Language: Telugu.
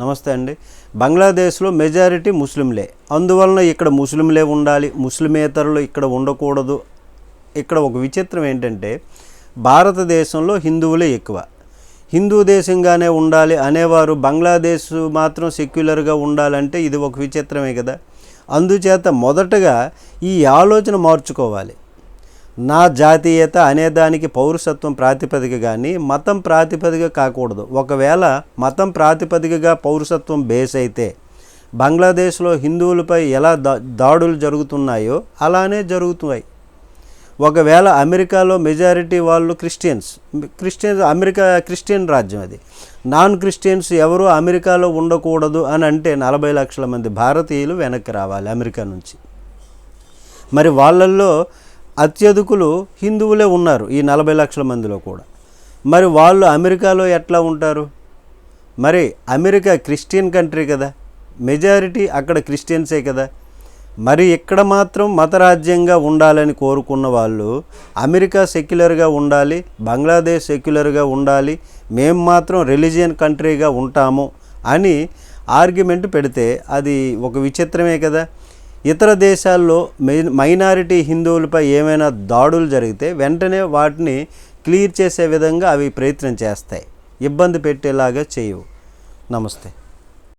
నమస్తే అండి. బంగ్లాదేశ్లో మెజారిటీ ముస్లింలే. అందువలన ఇక్కడ ముస్లింలే ఉండాలి ముస్లిమేతరులు ఇక్కడ ఉండకూడదు. ఇక్కడ ఒక విచిత్రం ఏంటంటే భారతదేశంలో హిందువులే ఎక్కువ. హిందూ దేశంగానే ఉండాలి అనేవారు బంగ్లాదేశ్ మాత్రం సెక్యులర్గా ఉండాలంటే ఇది ఒక విచిత్రమే కదా. అందుచేత మొదటగా ఈ ఆలోచన మార్చుకోవాలి. నా జాతీయత అనేదానికి పౌరసత్వం ప్రాతిపదిక కానీ మతం ప్రాతిపదిక కాకూడదు. ఒకవేళ మతం ప్రాతిపదికగా పౌరసత్వం బేస్ అయితే బంగ్లాదేశ్లో హిందువులపై ఎలా దా దాడులు జరుగుతున్నాయో అలానే జరుగుతున్నాయి. ఒకవేళ అమెరికాలో మెజారిటీ వాళ్ళు క్రిస్టియన్స్ క్రిస్టియన్స్ అమెరికా క్రిస్టియన్ రాజ్యం అది. నాన్ క్రిస్టియన్స్ ఎవరు అమెరికాలో ఉండకూడదు అని అంటే నలభై లక్షల మంది భారతీయులు వెనక్కి రావాలి అమెరికా నుంచి. మరి వాళ్ళల్లో అత్యధికులు హిందువులే ఉన్నారు ఈ నలభై లక్షల మందిలో కూడా. మరి వాళ్ళు అమెరికాలో ఎట్లా ఉంటారు? మరి అమెరికా క్రిస్టియన్ కంట్రీ కదా. మెజారిటీ అక్కడ క్రిస్టియన్సే కదా. మరి ఇక్కడ మాత్రం మతరాజ్యంగా ఉండాలని కోరుకున్న వాళ్ళు అమెరికా సెక్యులర్గా ఉండాలి బంగ్లాదేశ్ సెక్యులర్గా ఉండాలి మేము మాత్రం రిలీజియన్ కంట్రీగా ఉంటాము అని ఆర్గ్యుమెంట్ పెడితే అది ఒక విచిత్రమే కదా. ఇతర దేశాల్లో మైనారిటీ హిందువులపై ఏమైనా దాడులు జరిగితే వెంటనే వాటిని క్లియర్ చేసే విధంగా అవి ప్రయత్నం చేస్తాయి. ఇబ్బంది పెట్టేలాగా చేయవు. నమస్తే.